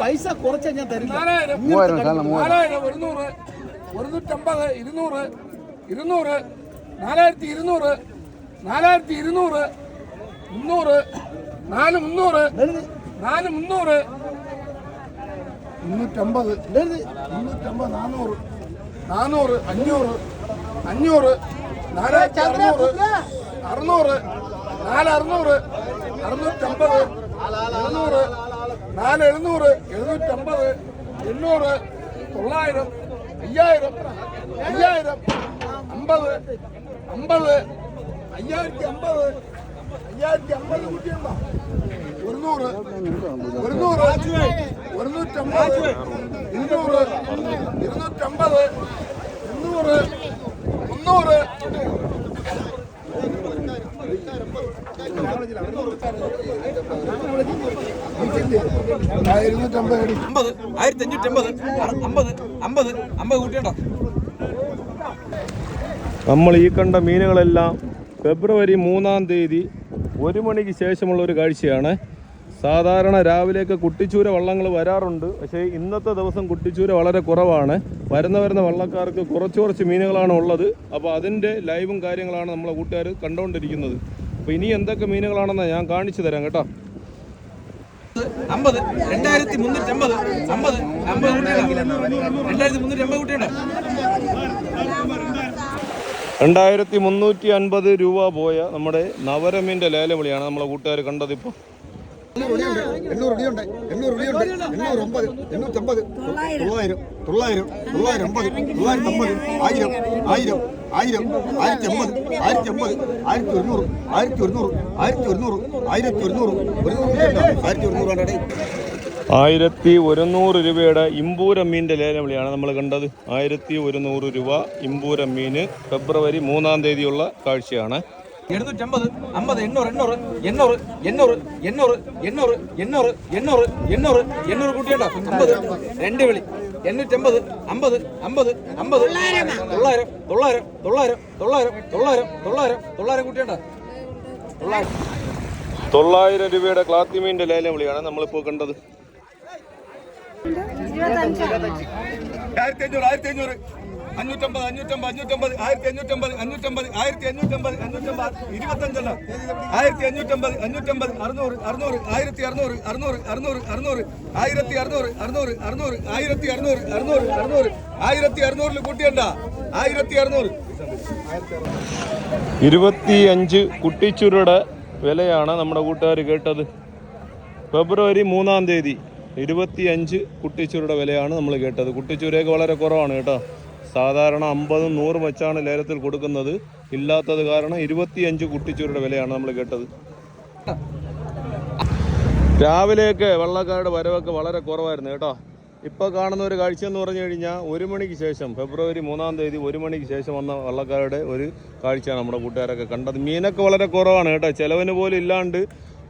പൈസ കുറച്ച ഞാൻ തരില്ല മൂവായിരം നാലായിരം ഒരുന്നൂറ് ഒരുന്നൂറ്റമ്പത് ഇരുന്നൂറ് ഇരുന്നൂറ് നാലായിരത്തി ഇരുന്നൂറ് നാലായിരത്തി ഇരുന്നൂറ് മുന്നൂറ് നാല് മുന്നൂറ് നാല് മുന്നൂറ് മുന്നൂറ്റമ്പത് മുന്നൂറ്റമ്പത്. നാനൂറ്. നാനൂറ്. അഞ്ഞൂറ്. അഞ്ഞൂറ്. നാലായിരത്തി അറുന്നൂറ് അറുന്നൂറ്. നാല് അറുന്നൂറ്. അറുന്നൂറ്റമ്പത്. എഴുന്നൂറ്. നാല് എഴുന്നൂറ് എഴുന്നൂറ്റമ്പത്. എണ്ണൂറ്. തൊള്ളായിരം. അയ്യായിരം. അയ്യായിരം. അമ്പത്. അമ്പത്. അയ്യായിരത്തി അമ്പത്. അയ്യായിരത്തി അമ്പത് കുട്ടിയുണ്ടോ ഒരുന്നൂറ്. ഒരുന്നൂറ്. ഒരുന്നൂറ്റമ്പത്. ഇരുന്നൂറ്. ഇരുന്നൂറ്റമ്പത്. മുന്നൂറ് മുന്നൂറ് അമ്പത് ആയിരത്തി അഞ്ഞൂറ്റി അമ്പത് അമ്പത് അമ്പത് അമ്പത് കൂട്ടിയുണ്ടോ നമ്മൾ ഈ കണ്ട മീനുകളെല്ലാം ഫെബ്രുവരി മൂന്നാം തീയതി ഒരു മണിക്ക് ശേഷമുള്ള ഒരു കാഴ്ചയാണ്. സാധാരണ രാവിലെയൊക്കെ കുട്ടിച്ചൂര വള്ളങ്ങൾ വരാറുണ്ട്. പക്ഷേ ഇന്നത്തെ ദിവസം കുട്ടിച്ചൂര വളരെ കുറവാണ്. വരുന്ന വരുന്ന വള്ളക്കാർക്ക് കുറച്ച് കുറച്ച് മീനുകളാണ് ഉള്ളത്. അപ്പോൾ അതിന്റെ ലൈവും കാര്യങ്ങളാണ് നമ്മളെ കൂട്ടുകാർ കണ്ടുകൊണ്ടിരിക്കുന്നത്. അപ്പോൾ ഇനി എന്തൊക്കെ മീനുകളാണെന്ന് ഞാൻ കാണിച്ചു തരാം കേട്ടോ. അമ്പത് രണ്ടായിരത്തി മുന്നൂറ്റി അമ്പത് അമ്പത് അമ്പത് കൂട്ടിയുണ്ടോ രണ്ടായിരത്തി മുന്നൂറ്റി അമ്പത് കൂട്ടിയുണ്ടോ രണ്ടായിരത്തി മുന്നൂറ്റി അൻപത് രൂപ പോയ നമ്മുടെ നവരമീന്റെ ലേലവിളിയാണ് നമ്മളെ കൂട്ടുകാർ എണ്ണൂറ് ഇടിയുണ്ട് എണ്ണൂറ് എണ്ണൂറ് ഒമ്പത്. എണ്ണൂറ്റമ്പത്. തൊള്ളായിരം. തൊള്ളായിരം. തൊള്ളായിരം തൊള്ളായിരത്തി അമ്പത്. ആയിരം. ആയിരം. ആയിരം. ആയിരത്തി അമ്പത്. ആയിരത്തി അമ്പത്. ആയിരത്തി ഒരുന്നൂറ്. ആയിരത്തി ഒരുന്നൂറ്. ആയിരത്തി ഒരുന്നൂറ്. ആയിരത്തി ഒരുന്നൂറ്. ആയിരത്തി ആയിരത്തി ഒരുന്നൂറ് രൂപയുടെ ഇമ്പൂരം മീനിന്റെ ലേലവിളിയാണ് നമ്മൾ കണ്ടത്. ആയിരത്തി ഒരുന്നൂറ് രൂപ ഇമ്പൂര ഫെബ്രുവരി മൂന്നാം തീയതിയുള്ള കാഴ്ചയാണ്. എഴുന്നൂറ്റമ്പത് അമ്പത് എണ്ണൂറ് എണ്ണൂറ് എണ്ണൂറ് എണ്ണൂറ് എണ്ണൂറ് എണ്ണൂറ് എണ്ണൂറ് എണ്ണൂറ് എണ്ണൂറ് എണ്ണൂറ് കൂട്ടിയുണ്ടോ അമ്പത് രണ്ട് വിളി. എണ്ണൂറ്റമ്പത് അമ്പത് അമ്പത് അമ്പത്. തൊള്ളായിരം. തൊള്ളായിരം തൊള്ളായിരം തൊള്ളായിരം തൊള്ളായിരം തൊള്ളായിരം തൊള്ളായിരം കൂട്ടിയുണ്ടോ തൊള്ളായിരം. തൊള്ളായിരം രൂപയുടെ ക്ലാത്തിമീന്റെ ലേലം വിളിയാണ് നമ്മളിപ്പോൾ കണ്ടത്. ആയിരത്തി അഞ്ഞൂറ് ആയിരത്തി അഞ്ഞൂറ് അഞ്ഞൂറ്റമ്പത് അഞ്ഞൂറ്റമ്പത് അഞ്ഞൂറ്റമ്പത് ആയിരത്തി അഞ്ഞൂറ്റമ്പത് അഞ്ഞൂറ്റമ്പത് ആയിരത്തി അഞ്ഞൂറ്റമ്പത് അഞ്ഞൂറ്റമ്പത് ഇരുപത്തഞ്ചല്ല ആയിരത്തി അഞ്ഞൂറ്റമ്പത് അഞ്ഞൂറ്റമ്പത് അറുന്നൂറ് അറുന്നൂറ് ആയിരത്തി അറുന്നൂറ് അറുന്നൂറ് അറുന്നൂറ് അറുന്നൂറ് ആയിരത്തി അറുന്നൂറ് അറുന്നൂറ് അറുന്നൂറ് ആയിരത്തി അറുന്നൂറ് അറുന്നൂറ് അറുന്നൂറ് ആയിരത്തി അറുന്നൂറിൽ കൂട്ടിയണ്ട? ആയിരത്തി അറുന്നൂറ്. ഇരുപത്തി അഞ്ച് കുട്ടിച്ചുരുടെ വിലയാണ് നമ്മുടെ കൂട്ടുകാർ കേട്ടത്. ഫെബ്രുവരി മൂന്നാം തീയതി ഇരുപത്തി അഞ്ച് കുട്ടിച്ചൂരുടെ വിലയാണ് നമ്മൾ കേട്ടത്. കുട്ടിച്ചൂരയൊക്കെ വളരെ കുറവാണ് കേട്ടോ. സാധാരണ അമ്പതും നൂറും വെച്ചാണ് ലേലത്തിൽ കൊടുക്കുന്നത്. ഇല്ലാത്തത് കാരണം ഇരുപത്തിയഞ്ച് കുട്ടിച്ചൂരുടെ വിലയാണ് നമ്മൾ കേട്ടത്. രാവിലെയൊക്കെ വെള്ളക്കാരുടെ വരവൊക്കെ വളരെ കുറവായിരുന്നു കേട്ടോ. ഇപ്പോൾ കാണുന്ന ഒരു കാഴ്ച എന്ന് പറഞ്ഞു കഴിഞ്ഞാൽ ഒരു മണിക്ക് ശേഷം ഫെബ്രുവരി മൂന്നാം തീയതി ഒരു മണിക്ക് ശേഷം വന്ന വള്ളക്കാരുടെ ഒരു കാഴ്ചയാണ് നമ്മുടെ കൂട്ടുകാരൊക്കെ കണ്ടത്. മീനൊക്കെ വളരെ കുറവാണ് കേട്ടോ. ചിലവിന് പോലും ഇല്ലാണ്ട്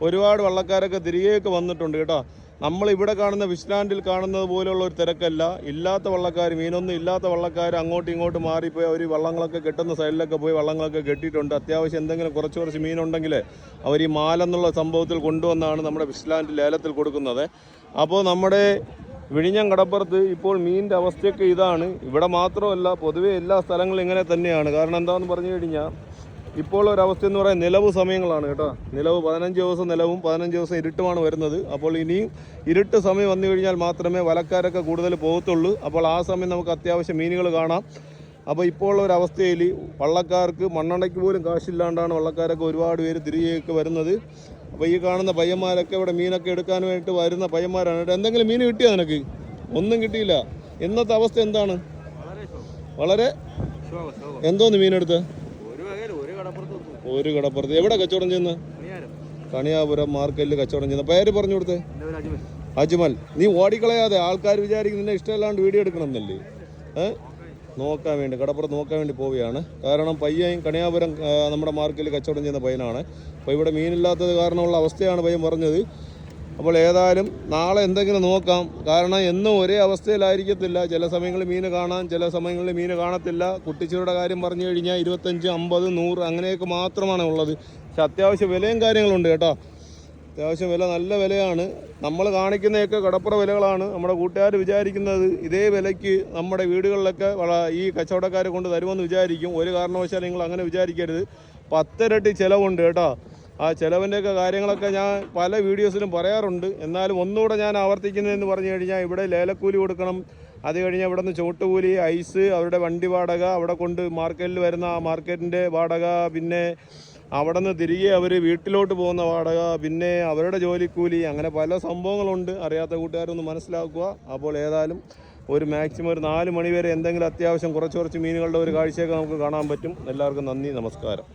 ഒരുപാട് വള്ളക്കാരൊക്കെ തിരികെയൊക്കെ വന്നിട്ടുണ്ട് കേട്ടോ. നമ്മൾ ഇവിടെ കാണുന്ന വിസ്ലാൻഡിൽ കാണുന്നത് പോലെയുള്ള ഒരു തിരക്കല്ല. ഇല്ലാത്ത വള്ളക്കാർ മീനൊന്നും ഇല്ലാത്ത വള്ളക്കാർ അങ്ങോട്ടും ഇങ്ങോട്ടും മാറിപ്പോയി അവർ വള്ളങ്ങളൊക്കെ കെട്ടുന്ന സൈഡിലൊക്കെ പോയി വള്ളങ്ങളൊക്കെ കെട്ടിയിട്ടുണ്ട്. അത്യാവശ്യം എന്തെങ്കിലും കുറച്ച് കുറച്ച് മീനുണ്ടെങ്കിൽ അവർ ഈ മാലെന്നുള്ള സംഭവത്തിൽ കൊണ്ടുവന്നാണ് നമ്മുടെ വിസ്ലാൻഡ് ലേലത്തിൽ കൊടുക്കുന്നത്. അപ്പോൾ നമ്മുടെ വിഴിഞ്ഞം കടപ്പുറത്ത് ഇപ്പോൾ മീനിന്റെ അവസ്ഥയൊക്കെ ഇതാണ്. ഇവിടെ മാത്രമല്ല പൊതുവേ എല്ലാ സ്ഥലങ്ങളും ഇങ്ങനെ തന്നെയാണ്. കാരണം എന്താണെന്ന് പറഞ്ഞു കഴിഞ്ഞാൽ ഇപ്പോൾ ഒരവസ്ഥ എന്ന് പറയാൻ നിലവ് സമയങ്ങളാണ് കേട്ടോ. നിലവ് പതിനഞ്ച് ദിവസം നിലവും പതിനഞ്ച് ദിവസം ഇരുട്ടുമാണ് വരുന്നത്. അപ്പോൾ ഇനിയും ഇരുട്ട് സമയം വന്നു കഴിഞ്ഞാൽ മാത്രമേ വലക്കാരൊക്കെ കൂടുതൽ പോകത്തുള്ളൂ. അപ്പോൾ ആ സമയം നമുക്ക് അത്യാവശ്യം മീനുകൾ കാണാം. അപ്പോൾ ഇപ്പോൾ ഉള്ള ഒരു അവസ്ഥയിൽ വള്ളക്കാർക്ക് മണ്ണെണ്ണയ്ക്ക് പോലും കാശില്ലാണ്ടാണ് വള്ളക്കാരൊക്കെ ഒരുപാട് പേര് തിരികെയൊക്കെ വരുന്നത്. അപ്പോൾ ഈ കാണുന്ന പയ്യന്മാരൊക്കെ ഇവിടെ മീനൊക്കെ എടുക്കാൻ വേണ്ടിയിട്ട് വരുന്ന പയ്യന്മാരാണ്. എന്തെങ്കിലും മീൻ കിട്ടിയോ നിനക്ക്? ഒന്നും കിട്ടിയില്ല. ഇന്നത്തെ അവസ്ഥ എന്താണ്? വളരെ എന്തോന്ന് മീനെടുത്ത്? ഒരു കടപ്പുറത്ത്. എവിടെ കച്ചവടം ചെയ്യുന്ന? കണിയാപുരം മാർക്കറ്റിൽ കച്ചവടം ചെയ്യുന്ന. പേര് പറഞ്ഞു കൊടുത്തേ. അജ്മൽ. നീ ഓടിക്കളയാതെ ആൾക്കാർ വിചാരിക്കും നിന്നെ ഇഷ്ടമല്ലാണ്ട് വീഡിയോ എടുക്കണം എന്നല്ലേ? ഏ? നോക്കാൻ വേണ്ടി കടപ്പുറത്ത് നോക്കാൻ വേണ്ടി പോവുകയാണ്. കാരണം പയ്യൻ കണിയാപുരം നമ്മുടെ മാർക്കറ്റിൽ കച്ചവടം ചെയ്യുന്ന പയ്യനാണ്. അപ്പോൾ ഇവിടെ മീനില്ലാത്തത് കാരണമുള്ള അവസ്ഥയാണ് പയ്യൻ പറഞ്ഞത്. അപ്പോൾ ഏതായാലും നാളെ എന്തെങ്കിലും നോക്കാം. കാരണം എന്നും ഒരേ അവസ്ഥയിലായിരിക്കത്തില്ല. ചില സമയങ്ങളിൽ മീൻ കാണാം ചില സമയങ്ങളിൽ മീൻ കാണത്തില്ല. കുട്ടിച്ചൂരുടെ കാര്യം പറഞ്ഞു കഴിഞ്ഞാൽ ഇരുപത്തഞ്ച് അമ്പത് നൂറ് അങ്ങനെയൊക്കെ മാത്രമാണ് ഉള്ളത്. പക്ഷെ അത്യാവശ്യം വിലയും കാര്യങ്ങളുണ്ട് കേട്ടോ. അത്യാവശ്യം വില നല്ല വിലയാണ്. നമ്മൾ കാണിക്കുന്നതൊക്കെ കടപ്പുറ വിലകളാണ്. നമ്മുടെ കൂട്ടുകാർ വിചാരിക്കുന്നത് ഇതേ വിലയ്ക്ക് നമ്മുടെ വീടുകളിലൊക്കെ ഈ കച്ചവടക്കാരെ കൊണ്ട് തരുമെന്ന് വിചാരിക്കും. ഒരു കാരണവശാലും നിങ്ങൾ അങ്ങനെ വിചാരിക്കരുത്. പത്തിരട്ടി ചിലവുണ്ട് കേട്ടോ. ആ ചിലവിന്റെയൊക്കെ കാര്യങ്ങളൊക്കെ ഞാൻ പല വീഡിയോസിലും പറയാറുണ്ട്. എന്നാലും ഒന്നുകൂടെ ഞാൻ ആവർത്തിക്കുന്നതെന്ന് പറഞ്ഞു കഴിഞ്ഞാൽ ഇവിടെ ലേലക്കൂലി കൊടുക്കണം. അത് കഴിഞ്ഞ് ഇവിടെ നിന്ന് ചോട്ടുകൂലി ഐസ് അവരുടെ വണ്ടി വാടക അവിടെ കൊണ്ട് മാർക്കറ്റിൽ വരുന്ന ആ മാർക്കറ്റിന്റെ വാടക പിന്നെ അവിടെ നിന്ന് തിരികെ അവർ വീട്ടിലോട്ട് പോകുന്ന വാടക പിന്നെ അവരുടെ ജോലിക്കൂലി അങ്ങനെ പല സംഭവങ്ങളുണ്ട്. അറിയാത്ത കൂട്ടുകാരൊന്ന് മനസ്സിലാക്കുക. അപ്പോൾ ഏതായാലും ഒരു മാക്സിമം ഒരു നാല് മണിവരെ എന്തെങ്കിലും അത്യാവശ്യം കുറച്ച് കുറച്ച് മീനുകളുടെ ഒരു കാഴ്ചയൊക്കെ നമുക്ക് കാണാൻ പറ്റും. എല്ലാവർക്കും നന്ദി നമസ്കാരം.